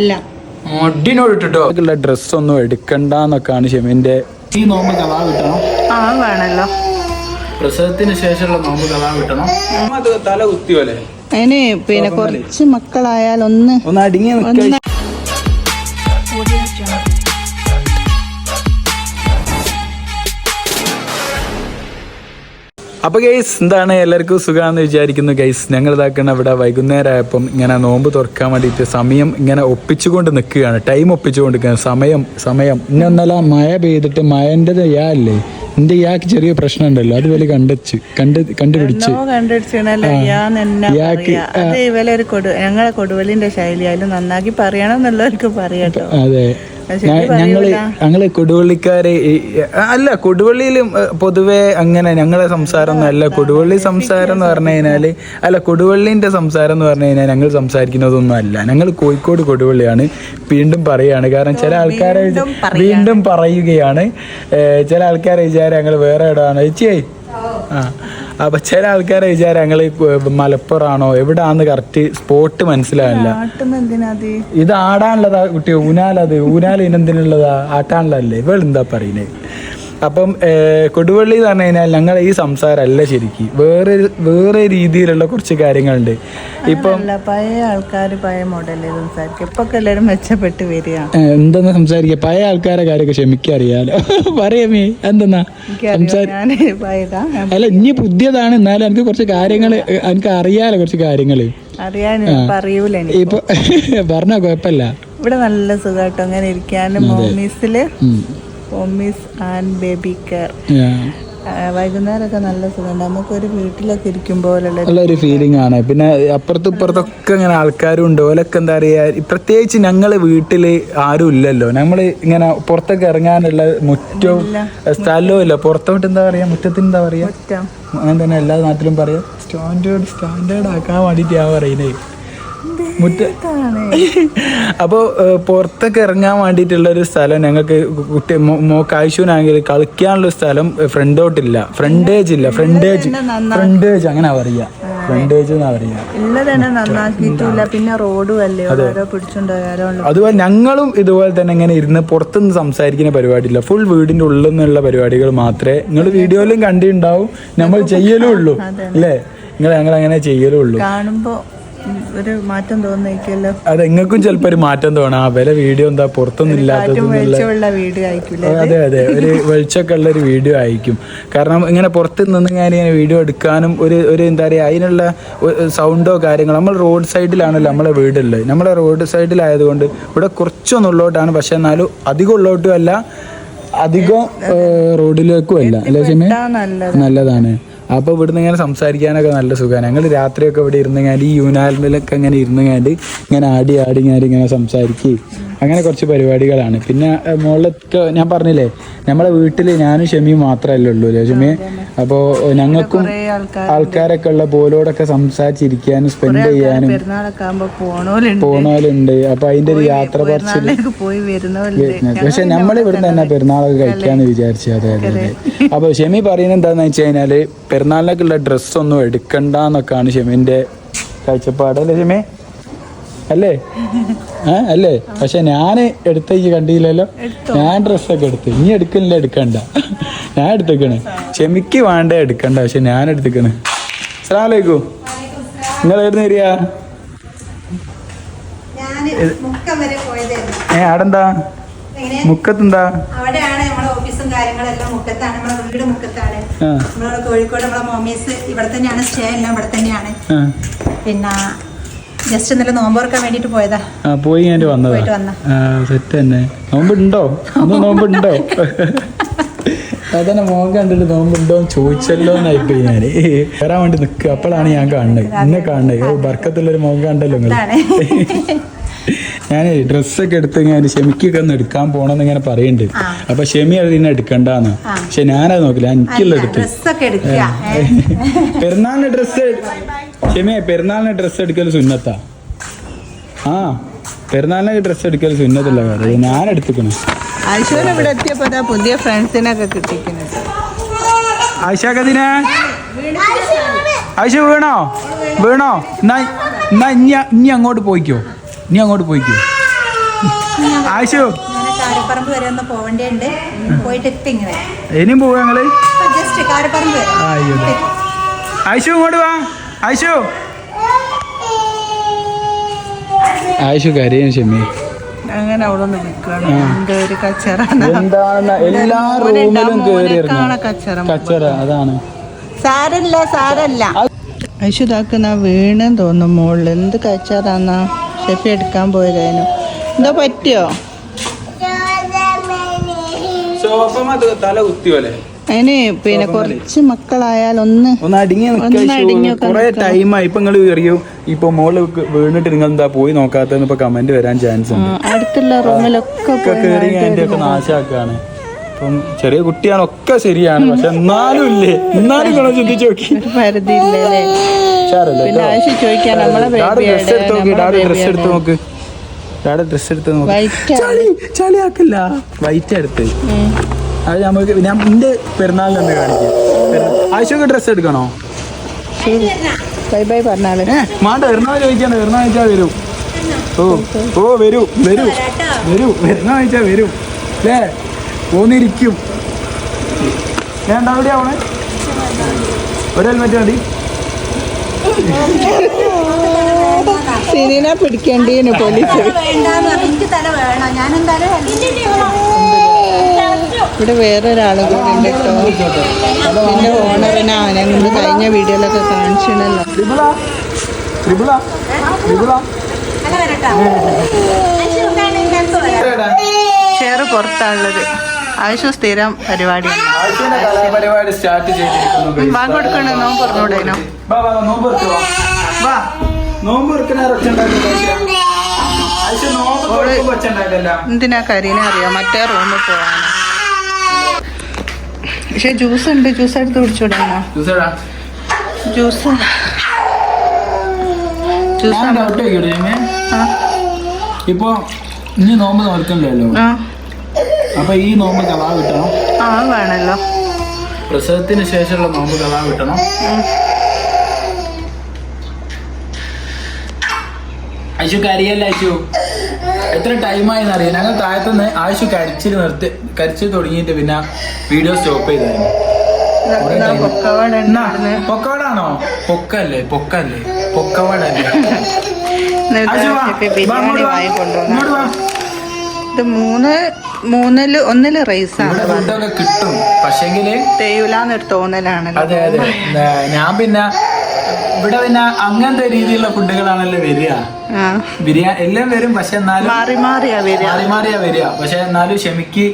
ഇല്ല. മൊഡിനോട് ഇട്ടിട്ടോ ഡ്രസ് ഒന്നും എടുക്കണ്ടെന്നൊക്കെയാണ് ഷെമിന്റെ ഈ നോമ്പ് കലാ കിട്ടണം. ആ വേണല്ലോ. പ്രസവത്തിന് ശേഷമുള്ള നോമ്പ് കലാ കിട്ടണം. തല അതിന് പിന്നെ കുറച്ച് മക്കളായാൽ ഒന്ന് ഒന്ന് അടിങ്ങി നിൽക്കുക അപ്പൊ ഗൈസ് എന്താണ് എല്ലാവർക്കും സുഖമാണെന്ന് വിചാരിക്കുന്നു ഗൈസ് ഞങ്ങൾ ഇതാക്കണം ഇവിടെ വൈകുന്നേരം ആയപ്പം ഇങ്ങനെ നോമ്പ് തുറക്കാൻ വേണ്ടിയിട്ട് സമയം ഇങ്ങനെ ഒപ്പിച്ചുകൊണ്ട് നിൽക്കുകയാണ്. ടൈം ഒപ്പിച്ചുകൊണ്ട് നിൽക്കുകയാണ്. സമയം സമയം. ഇനി ഒന്നല്ല മഴ പെയ്തിട്ട് മഴന്റെ യാ അല്ലേ? എന്റെ യാക്ക് ചെറിയ പ്രശ്നം ഉണ്ടല്ലോ അത് വലിയ കണ്ടെച്ച് കണ്ട് കണ്ടുപിടിച്ച്. ഞങ്ങളെ കൊടുവലിന്റെ ശൈലിയായാലും നന്നാക്കി പറയണം എന്നുള്ളവർക്ക് പറയാട്ടോ. അതെ. ഞങ്ങൾ ഞങ്ങൾ കൊടുവള്ളിക്കാര് അല്ല കൊടുവള്ളിയിലും പൊതുവെ അങ്ങനെ ഞങ്ങളെ സംസാരം ഒന്നും അല്ല കൊടുവള്ളി സംസാരം എന്ന് പറഞ്ഞു കഴിഞ്ഞാൽ അല്ല കൊടുവള്ളിന്റെ സംസാരം എന്ന് പറഞ്ഞു കഴിഞ്ഞാൽ ഞങ്ങൾ സംസാരിക്കുന്നതൊന്നും അല്ല. ഞങ്ങൾ കോഴിക്കോട് കൊടുവള്ളിയാണ് വീണ്ടും പറയാണ് കാരണം ചില ആൾക്കാരെ വീണ്ടും പറയുകയാണ്. ചില ആൾക്കാരെ വിചാരം ഞങ്ങൾ വേറെ ഇടമാണ് ചേച്ചിയായി ആ. അപ്പൊ ചില ആൾക്കാരെ വിചാരം ഞങ്ങൾ മലപ്പുറമാണോ എവിടാന്ന് കറക്റ്റ് സ്പോട്ട് മനസ്സിലാവില്ല. ഇത് ആടാനുള്ളതാ കുട്ടി ഊനാലത് ഊനാൽ ഇനെന്തിനുള്ളതാ ആട്ടാനുള്ളതല്ലേ? ഇവൾ എന്താ പറയുന്നത് അപ്പം കൊടുവള്ളി എന്ന് പറഞ്ഞു കഴിഞ്ഞാൽ ഞങ്ങൾ ഈ സംസാരമല്ല ശരിക്കും. വേറെ വേറെ രീതിയിലുള്ള കുറച്ച് കാര്യങ്ങളുണ്ട്. ഇപ്പം പഴയ ആൾക്കാർ പഴയ മോഡലിൽ സംസാരിക്കും. ഇപ്പൊ എല്ലാവരും മെച്ചപ്പെട്ട് വരിക. എന്തെന്ന് സംസാരിക്കുക? പഴയ ആൾക്കാരെ കാര്യമൊക്കെ ക്ഷമിക്കറിയാലോ. പറയമേ എന്തെന്നാ അല്ല ഇനി പുതിയതാണ്. എന്നാലും എനിക്ക് കുറച്ച് കാര്യങ്ങൾ എനിക്ക് അറിയാലോ കുറച്ച് കാര്യങ്ങൾ എനിക്ക് ഇപ്പൊ പറഞ്ഞ കുഴപ്പമില്ല. ഇവിടെ നല്ല സുഖമായിട്ടോ അങ്ങനെ ഇരിക്കാനും മോമീസിൽ. ഉം. Mommies and baby care. വൈകുന്നേരമൊക്കെ നല്ല സുഖമുണ്ട്. നമുക്കൊരു വീട്ടിലൊക്കെ ഇരിക്കുമ്പോലുള്ള നല്ലൊരു ഫീലിംഗ് ആണ്. പിന്നെ അപ്പുറത്തും ഇപ്പുറത്തൊക്കെ ഇങ്ങനെ ആൾക്കാരും ഉണ്ട്. ഓലൊക്കെ എന്താ പറയാ പ്രത്യേകിച്ച് ഞങ്ങൾ വീട്ടിൽ ആരും ഇല്ലല്ലോ. നമ്മൾ ഇങ്ങനെ പുറത്തൊക്കെ ഇറങ്ങാനുള്ള മുറ്റവും സ്ഥലവും ഇല്ല. പുറത്തോട്ട് എന്താ പറയാ മുറ്റത്തിന് എന്താ പറയാ? അങ്ങനെ തന്നെ എല്ലാ നാട്ടിലും പറയാ. സ്റ്റാൻഡേർഡ് സ്റ്റാൻഡേർഡ് ആക്കാൻ വേണ്ടിട്ട് ഞാൻ പറയുന്നത് മുറ്റ അപ്പോൾ പുറത്തൊക്കെ ഇറങ്ങാൻ വേണ്ടിയിട്ടുള്ള ഒരു സ്ഥലം ഞങ്ങൾക്ക് കുട്ടി ആവശ്യമാണെങ്കിൽ കളിക്കാനുള്ള സ്ഥലം ഫ്രണ്ടോട്ടില്ല. ഫ്രണ്ടേജ് ഇല്ല. ഫ്രണ്ടേജ് ഫ്രണ്ടേജ് അങ്ങനെ പറയാ. ഫ്രണ്ടേജ് പിന്നെ റോഡും അല്ലേ? ഓരോ അതുപോലെ ഞങ്ങളും ഇതുപോലെ തന്നെ ഇങ്ങനെ ഇരുന്ന് പുറത്തുനിന്ന് സംസാരിക്കുന്ന പരിപാടിയില്ല. ഫുൾ വീടിന്റെ ഉള്ളിൽ നിന്നുള്ള പരിപാടികൾ മാത്രമേ നിങ്ങൾ വീഡിയോയിലും കണ്ടിട്ടുണ്ടാവും. നമ്മൾ ചെയ്യലും ഉള്ളൂ അല്ലേ? നിങ്ങൾ ഞങ്ങൾ അങ്ങനെ ചെയ്യലും ഉള്ളൂ കാണുമ്പോ ഉം, ഒരു മാറ്റം തോന്നിക്കല്ലോ അത് നിങ്ങൾക്കും ചിലപ്പോൾ ഒരു മാറ്റം തോന്നാം. ആ വില വീഡിയോ എന്താ പുറത്തൊന്നും ഇല്ലാത്തത് വെളിച്ചമുള്ള വീഡിയോ അതെ? അതെ ഒരു വെളിച്ചൊക്കെ ഉള്ള ഒരു വീഡിയോ ആയിരിക്കും. കാരണം ഇങ്ങനെ പുറത്ത് നിന്ന് ഞാൻ ഇങ്ങനെ വീഡിയോ എടുക്കാനും ഒരു ഒരു എന്താ പറയുക അതിനുള്ള സൗണ്ടോ കാര്യങ്ങളോ നമ്മൾ റോഡ് സൈഡിലാണല്ലോ നമ്മളെ വീടുള്ളത്. നമ്മളെ റോഡ് സൈഡിലായതുകൊണ്ട് ഇവിടെ കുറച്ചൊന്നും ഉള്ളോട്ടാണ് പക്ഷെ എന്നാലും അധികം ഉള്ളോട്ടും അല്ല അധികം റോഡിലേക്കും അല്ല. അല്ലേ നല്ലതാണ്. അപ്പോൾ ഇവിടുന്ന് ഇങ്ങനെ സംസാരിക്കാനൊക്കെ നല്ല സുഖമാണ് ഞങ്ങൾ രാത്രിയൊക്കെ ഇവിടെ ഇരുന്നങ്ങാണ്ട് ഈ യുനാലിലൊക്കെ ഇങ്ങനെ ഇരുന്നെങ്ങാണ്ട് ഇങ്ങനെ ആടി ആടി ഞാൻ ഇങ്ങനെ സംസാരിക്കുകയും അങ്ങനെ കുറച്ച് പരിപാടികളാണ്. പിന്നെ മുകളിലൊക്കെ ഞാൻ പറഞ്ഞില്ലേ നമ്മളെ വീട്ടിൽ ഞാനും ഷെമിയും മാത്രമല്ലേ ഉള്ളൂ അല്ലേ ഷെമി? അപ്പോൾ ഞങ്ങൾക്കും ആൾക്കാരൊക്കെ ഉള്ള പോലോടൊക്കെ സംസാരിച്ചിരിക്കാനും സ്പെൻഡ് ചെയ്യാനും പോണോലുണ്ട്. അപ്പൊ അപ്പോൾ അതിന്റെ ഒരു യാത്ര പറച്ചിൽ പക്ഷെ നമ്മൾ ഇവിടുന്ന് തന്നെ പെരുന്നാളൊക്കെ കഴിക്കാന്ന് വിചാരിച്ചു. അതെ അതെ. അതെ. അപ്പൊ ഷെമി പറയുന്നത് എന്താന്ന് വെച്ച് കഴിഞ്ഞാൽ പെരുന്നാളിനൊക്കെയുള്ള ഡ്രസ്സൊന്നും എടുക്കണ്ട എന്നൊക്കെയാണ് ഷെമിന്റെ കാഴ്ചപ്പാട് അല്ലേ ഷെമി? അല്ലേ? ഏ അല്ലേ? പക്ഷെ ഞാൻ എടുത്ത ഈ കണ്ടില്ലല്ലോ. ഞാൻ ഡ്രസ്സൊക്കെ എടുത്ത്. ഇനി എടുക്കുന്നില്ല എടുക്കണ്ട. ഞാൻ എടുത്തേക്കണ്. ഷെമിക്ക് വേണ്ട എടുക്കണ്ട പക്ഷെ ഞാൻ എടുത്തേക്കണ്. അസ്സലാമലൈക്കും നിങ്ങൾ വരെ പോയതായിരുന്നു. ഏ ആടെന്താ മുക്കത്തെന്താ? കാര്യങ്ങളെല്ലാം മുക്കത്താണ് നമ്മളെ വീട് മുക്കത്താണ് നമ്മളെ കോഴിക്കോട് നമ്മളെ മോമീസ് ഇവിടെ തന്നെയാണ് സ്റ്റേ എല്ലാം ഇവിടെ തന്നെയാണ്. പിന്നെ ജസ്റ്റ് ഇന്നലെ നോമ്പ് വേണ്ടിയിട്ട് പോയതാ. പോയി ഞാൻ വന്നതാ. സെറ്റ് തന്നെ. നോമ്പുണ്ടോ? അന്ന് നോമ്പുണ്ടോ? അതന്നെ മോൻ കണ്ടിട്ട് നോമ്പുണ്ടോ എന്ന് ചോദിച്ചല്ലോ എന്നായിപ്പോയി വരാൻ വേണ്ടി നിൽക്കുക അപ്പോഴാണ് ഞാൻ കാണുന്നത്. ഇന്നെ കാണുന്നത്. ഓ ബർക്കത്തുള്ളൊരു മോൻ കണ്ടല്ലോ നിങ്ങൾ ഞാൻ ഡ്രസ്സൊക്കെ എടുത്ത് ഞാൻ ഷെമിക്കൊക്കെ ഒന്ന് എടുക്കാൻ പോണെന്ന് ഇങ്ങനെ പറയുന്നുണ്ട് അപ്പൊ ഷെമി അത് അതിനെ എടുക്കണ്ടെന്ന്. പക്ഷെ ഞാനത് നോക്കില്ല എനിക്കുള്ള എടുത്ത്. പെരുന്നാളിന് ഡ്രസ്സ് ഷെമിയെ പെരുന്നാളിന് ഡ്രസ്സ് എടുക്കൽ സുന്നത്താ. ആ. പെരുന്നാളിന് ഡ്രസ്സ് എടുക്കൽ സുന്നത്തില്ല കാര്യം ഞാൻ എടുത്തിക്കണു ഇവിടെ എത്തിയപ്പോ പുതിയ ഫ്രണ്ട്സിനൊക്കെ കിട്ടിക്കുന്നത് ആയിഷാക്കതിനെ ആയിഷ വീണോ. വീണോ? എന്നാ എന്നാ ഇനി ഇനി അങ്ങോട്ട് പോയിക്കോ. ഇനി അങ്ങോട്ട് പോയിക്കോ. ആയിഷു. കാരപ്പറമ്പ് വരെ ഒന്ന് പോയിട്ട് ഇങ്ങനെ ഇനിയും പോവാ ഞങ്ങൾ ജസ്റ്റ് കാരപ്പറമ്പ് അയ്യോ ആയിഷു ഇങ്ങോട്ട് വാ. ആയിഷു. ആയിഷു കരയും ഷെമ്മി. അങ്ങനെ ഒരു കച്ചറ എന്താണ്? എല്ലാ റൂമിലും കേറി കച്ചറ കച്ചറ അതാണ്. സാരല്ല സാരല്ല. ഐശുതാക്കുന്ന വീണെന്ന് തോന്നും മോൾ. എന്ത് കച്ചറാന്നാ? ഷെഫി എടുക്കാൻ പോയതായിരുന്നു. എന്തോ പറ്റിയോ? അതിന് പിന്നെ കുറച്ച് മക്കളായാൽ ഒന്ന് ഒന്ന് അടിങ്ങി കുറെ ടൈമായി ഇപ്പൊ നിങ്ങൾ അറിയൂ ഇപ്പൊ മോൾ വീണിട്ട് നിങ്ങൾ എന്താ പോയി നോക്കാത്തെന്ന് ഇപ്പൊ കമന്റ് വരാൻ ചാൻസ് ഉണ്ട്. അടുത്തുള്ള റൂമിലൊക്കെ നാശാക്കാണ്. ഇപ്പം ചെറിയ കുട്ടിയാണ് ഒക്കെ ശരിയാണ്. പക്ഷെ എന്നാലും ഇല്ലേ? എന്നാലും നിങ്ങൾ ചിന്തിച്ചു നോക്കി. ഡ്രസ് എടുത്ത് നോക്കി ഡാഡി ഡ്രസ് എടുത്ത് നോക്ക്. ഡാഡി ഡ്രസ് എടുത്ത് നോക്ക്. വൈറ്റ് ചളി ചളിയാക്കില്ല. വൈറ്റ് എടുത്ത്. അത് നമുക്ക് ഞാൻ എന്റെ പെരുന്നാളിന് എന്ത് കാണിക്കും. ആവശ്യമൊക്കെ ഡ്രസ് എടുക്കണോ? ബൈ ബൈ പറഞ്ഞാൽ മാണ്ട ചോദിച്ചാൽ വരും. ഓ ഓ വരൂ വരൂ. വരൂ എറണാകുളം ചോദിച്ചാൽ വരും. അല്ലേ പോന്നിരിക്കും ഞാൻ എന്താ എവിടെയാ പോണേ ഒരു ഹെൽമെറ്റ് മതി സിനിനെ പിടിക്കേണ്ടീന് പോലീസ് വേണ്ടാന്ന് എനിക്ക് തല ഞാൻ എന്തായാലും ഇവിടെ വേറെ ഒരാളും കൂടി ഉണ്ട് കേട്ടോ ഇതിന്റെ ഓണറിനെ അവനെ കൊണ്ട് കഴിഞ്ഞ വീഡിയോയിലൊക്കെ കാണിച്ചിട്ടുണ്ടല്ലോ ഷെയർ പുറത്താണുള്ളത് ആവശ്യം സ്ഥിരം കലാപരിപാടി സ്റ്റാർട്ട് ചെയ്തിരിക്കുന്നു കൊടുക്കണ? പറഞ്ഞൂടേനോ നോമ്പ് നോമ്പ് എന്തിനാ കരീനെ അറിയാം? മറ്റേ റൂമിൽ പോവാണ് പക്ഷെ ജ്യൂസ് ഉണ്ട്. ജ്യൂസ് എടുത്ത് ജ്യൂസേടാ ജ്യൂസ് ജ്യൂസ് ഇപ്പൊ ഇനി നോമ്പ് നോക്കണ്ടല്ലോ അപ്പൊ ഈ നോമ്പ് കലാ കിട്ടണം ആ വേണല്ലോ. പ്രസവത്തിന് ശേഷമുള്ള നോമ്പ് കലാ കിട്ടണം അശു കരിയല്ല അശു എത്ര ടൈമായി അറിയാം ഞങ്ങൾ താഴത്തുനിന്ന് ആശു കരിച്ചിൽ നിർത്തി കരിച്ചിൽ തുടങ്ങിയിട്ട് പിന്നെ വീഡിയോ സ്റ്റോപ്പ് ചെയ്തായിരുന്നു. പൊക്കവാടാണോ? പൊക്കല്ലേ പൊക്കല്ലേ പൊക്കവടല്ലേ. ഇത് മൂന്ന് മൂന്നിൽ ഒന്നിൽ റൈസ് ഇവിടെ ഫുഡൊക്കെ കിട്ടും. പക്ഷെങ്കിൽ തെയ്യൂലെന്നൊരു തോന്നലാണ് അതെ അതെ. ഞാൻ പിന്നെ ഇവിടെ പിന്നെ അങ്ങനത്തെ രീതിയിലുള്ള ഫുഡുകളാണല്ലോ വരിക. ബിരിയാണി എല്ലാം വരും പക്ഷെ എന്നാലും മാറി മാറിയാ വരിക. മാറി മാറിയാ വരിക. പക്ഷെ എന്നാലും ക്ഷമിക്ക്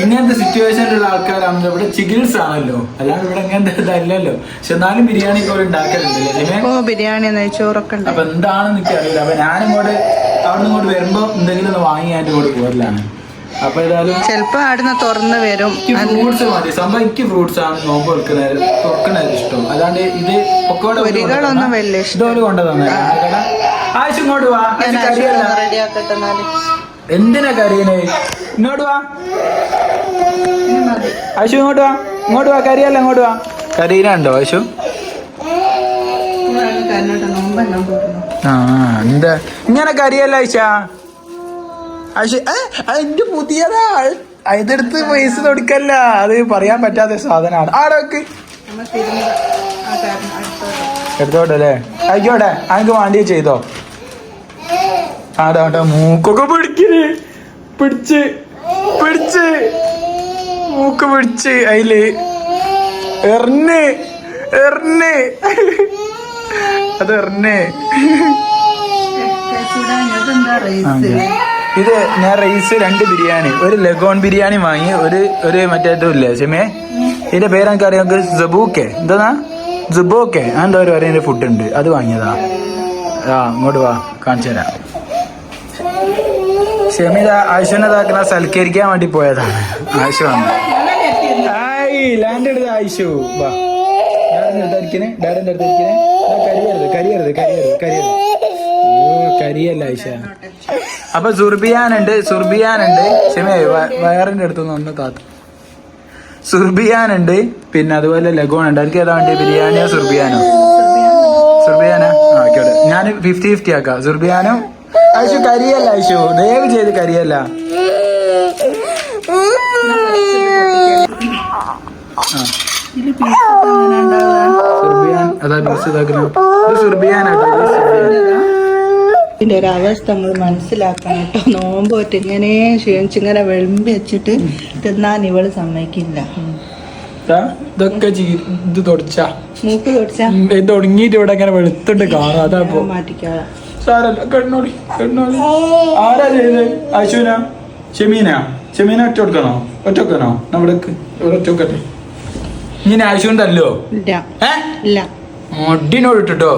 ഇങ്ങനത്തെ സിറ്റുവേഷനിലുള്ള ആൾക്കാരാണല്ലോ ഇവിടെ ചികിത്സ ആണല്ലോ അല്ലാണ്ട് ഇവിടെ ഇങ്ങനത്തെ ഇതല്ലല്ലോ. പക്ഷെ എന്നാലും ബിരിയാണി ഒക്കെ ഉണ്ടാക്കലുണ്ടല്ലോ ഓ ബിരിയാണി നെയ്ച്ചോറൊക്കെ അപ്പൊ എന്താണെന്ന് എനിക്കറിയില്ല. അപ്പൊ ഞാനിങ്ങോട്ട് അവിടെ നിന്ന് ഇങ്ങോട്ട് വരുമ്പോ എന്തെങ്കിലും ഒന്ന് വാങ്ങി അതിന്റെ കൂടെ പോരലാണ്. അപ്പൊ ഏതായാലും ചിലപ്പോ അവിടുന്ന് തുറന്ന് വരും. ഫ്രൂട്ട്സ് മതി. സംഭവം എനിക്ക് ഫ്രൂട്ട്സ് ആണ്. നോമ്പ് വെക്കുന്നത് തുറക്കണത് ഇഷ്ടം. അല്ലാണ്ട് ഇത് പൊക്കോടെ പൊരികളൊന്നും വലിയ ഇഷ്ടം. കൊണ്ടുതന്നെ ആഴ്ച ഇങ്ങോട്ട് വാ. എന്തിനാ കറിയണേ ഇങ്ങോട്ട് വാ. ആശു ഇങ്ങോട്ട് വാ. ഇങ്ങോട്ട് വാ. കരിയല്ല ഇങ്ങോട്ട് വാ. കരീന ഉണ്ടോ തുറന്നു. ആ എന്താ? ഇങ്ങനെ കരിയല്ല അത് എന്റെ പുതിയതാ ഇതെടുത്ത് പൈസ കൊടുക്കല്ല. അത് പറയാൻ പറ്റാത്ത സാധനമാണ്. ആടോക്ക് എടുത്തോട്ടല്ലേ? ആയിക്കോട്ടെ. അനക്ക് വേണ്ടി ചെയ്തോ. ആടോട്ടെ മൂക്കൊക്കെ പിടിക്കൽ പിടിച്ച്. പിടിച്ച്. മൂക്ക് പിടിച്ച് അതിൽ എറിഞ്ഞ്. എറിഞ്ഞ്. അത് എറിഞ്ഞ്. ഇത് ഞാൻ റൈസ് രണ്ട് ബിരിയാണി ഒരു ലഗോൺ ബിരിയാണി വാങ്ങി ഒരു ഒരു മറ്റേതും ഇല്ല ചെമ്മേ ഇതിന്റെ പേരെനിക്ക് അറിയാം ജബൂക്കെ എന്താ ജുബോക്കെ എന്താ ഒരു പറയുന്ന ഫുഡ് ഉണ്ട്. അത് വാങ്ങിയതാ. ആ ഇങ്ങോട്ട് വാ കാണിച്ചു തരാം. ഷെമിത ആയിഷുനതാക്കുന്ന സൽക്കരിക്കാൻ വേണ്ടി പോയതാണ്. ആയിഷു വന്നു. ആയി ലാൻഡ് ആയിഷു. വാ. ഡാഡിന്റെ അടുത്തായിരിക്കണേ കരിയരുത് കരിയരുത് കരിയരുത്. ഓ കരിയല്ല ആയിഷ. അപ്പൊ സുർബിയാനുണ്ട് സുർബിയാനുണ്ട്. ക്ഷമയായി വയറിന്റെ അടുത്തുനിന്ന് ഒന്ന് താത്തു. സുർബിയാനുണ്ട് പിന്നെ അതുപോലെ ലഗോൺ ഉണ്ട് എനിക്ക് ഏതാ വേണ്ടി ബിരിയാണിയോ സുർബിയാനോ? സുർബിയാനോ? ഞാൻ ഫിഫ്റ്റി ഫിഫ്റ്റി ആക്കാം. സുർബിയാനോ ഐശു കരിയല്ല ഐശു. ദയവ് ചെയ്ത് കരിയല്ല. സുർബിയാൻ അതാ ബീസ് ഇതാക്കുന്നു ഇത് സുർബിയാനാട്ടോ ഇതിന്റെ ഒരു അവസ്ഥ നമ്മൾ മനസ്സിലാക്കണം കേട്ടോ. നോമ്പ് പറ്റി ഇങ്ങനെ ക്ഷീണിച്ചിങ്ങനെ വെളുമ്പി വെച്ചിട്ട് തിന്നാൻ ഇവൾ സമ്മതിക്കില്ല. ഇതൊക്കെ ഇത് തുടച്ച. മൂക്ക് തുടച്ച? തുടങ്ങിയിട്ട് ഇവിടെ ഇങ്ങനെ വെളുത്തുണ്ട് കാണും. അതാ ഇപ്പൊ. മാറ്റിക്കാളാം. സാരല്ല കണ്ണോടി കണ്ണോടി ആരാ ചെയ്ത്? അശുന ഷെമീന ഷെമീന ഒറ്റ കൊടുക്കണോ? ഒറ്റ വെക്കണോ നമ്മുടെ ഇവിടെ ഒറ്റ വെക്കട്ടെ ഇങ്ങനെ ആവശ്യം ഉണ്ടല്ലോ ഏ? ഇല്ല. ഇട്ടിട്ടോ?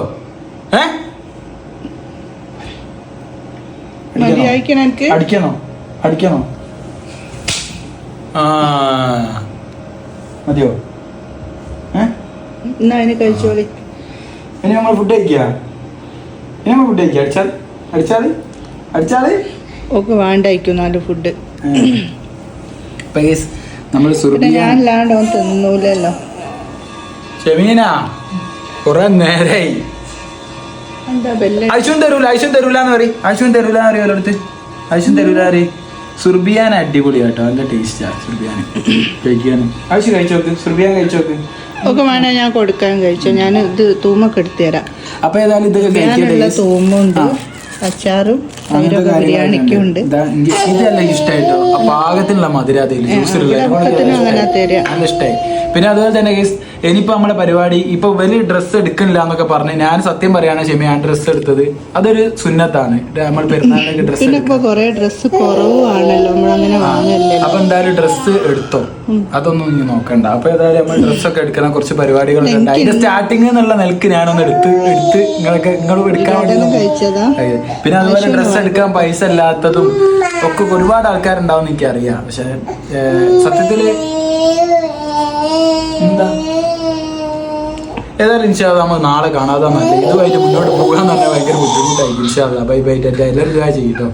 ഏ? മതിയായിക്കണം എനിക്ക്. അടിക്കണോ അടിക്കണോ. മതിയോ? എന്നാ അതിന് കഴിച്ചോളി ഇനി നമ്മൾ ഫുഡ് കഴിക്കുക ഇനി നമ്മൾ ഫുഡ് കഴിക്കുക അടിച്ചാൽ അടിച്ചാൽ അടിച്ചാൽ ഒക്കെ വേണ്ടായിരിക്കും നല്ല ഫുഡ് നമ്മൾ ഞാൻ തിന്നൂലല്ലോ. ഷെമീന കുറെ നേരായി. ഐശുൻ തരൂല ഐശുൻ തരൂല എന്ന് പറയും. ഐശുൻ തരൂല എന്ന് പറയും അടുത്ത് ഐശുൻ തരൂല അറിയ സുർബിയാൻ അടിപൊളി കേട്ടോ നല്ല ടേസ്റ്റാ സുർബിയാൻ കഴിക്കാനും. ഐശു കഴിച്ചോക്ക് സുർബിയാൻ കഴിച്ചോക്ക് ഒക്കെ വേണേ ഞാൻ കൊടുക്കാൻ കഴിച്ചു. ഞാൻ ഇത് തൂമൊക്കെ എടുത്തു തരാം. അപ്പൊ ഏതായാലും ഇതൊക്കെ തൂമുണ്ട്. അച്ചാറും തൈരൊക്കെ ബിരിയാണിക്കും ഉണ്ട്. ഇതല്ല പാകത്തിനുള്ള മധുര ജ്യൂസിലുള്ള പിന്നെ അതുപോലെ തന്നെ ഗൈസ് ഇനിയിപ്പോ നമ്മുടെ പരിപാടി ഇപ്പൊ വലിയ ഡ്രസ്സ് എടുക്കുന്നില്ല എന്നൊക്കെ പറഞ്ഞ് ഞാൻ സത്യം പറയാണ് ക്ഷമ ഞാൻ ഡ്രസ്സ് എടുത്തത് അതൊരു സുന്നത്താണ്. നമ്മൾ പെരുന്നാളിലേക്ക് ഡ്രസ്സ് ഡ്രസ്സ് കുറവാണല്ലോ അപ്പൊ എന്തായാലും ഡ്രസ്സ് എടുത്തോ? അതൊന്നും ഇനി നോക്കണ്ട. അപ്പൊ ഏതായാലും നമ്മൾ ഡ്രസ്സൊക്കെ എടുക്കുന്ന കുറച്ച് പരിപാടികളുണ്ട്. അതിന്റെ സ്റ്റാർട്ടിങ് എന്നുള്ള നിലയ്ക്ക് ഞാനൊന്ന് എടുത്ത് എടുത്ത് നിങ്ങളൊക്കെ നിങ്ങൾ എടുക്കാൻ വേണ്ടി പിന്നെ അതുപോലെ ഡ്രസ്സ് എടുക്കാൻ പൈസ ഇല്ലാത്തതും ഒക്കെ ഒരുപാട് ആൾക്കാരുണ്ടാവും എനിക്ക് അറിയാം പക്ഷെ സത്യത്തിൽ എന്താ? ഏതായാലും ഇൻഷാല്ല നമ്മൾ നാളെ കാണാതെ നല്ല ഇതുമായിട്ട് മുന്നോട്ട് പോകാൻ നല്ല ഭയങ്കര ബുദ്ധിമുട്ടായിരിക്കും. ഇൻഷാല്ല ബൈ ബൈ ടാറ്റ. എല്ലാവരും ചെയ്യട്ടോ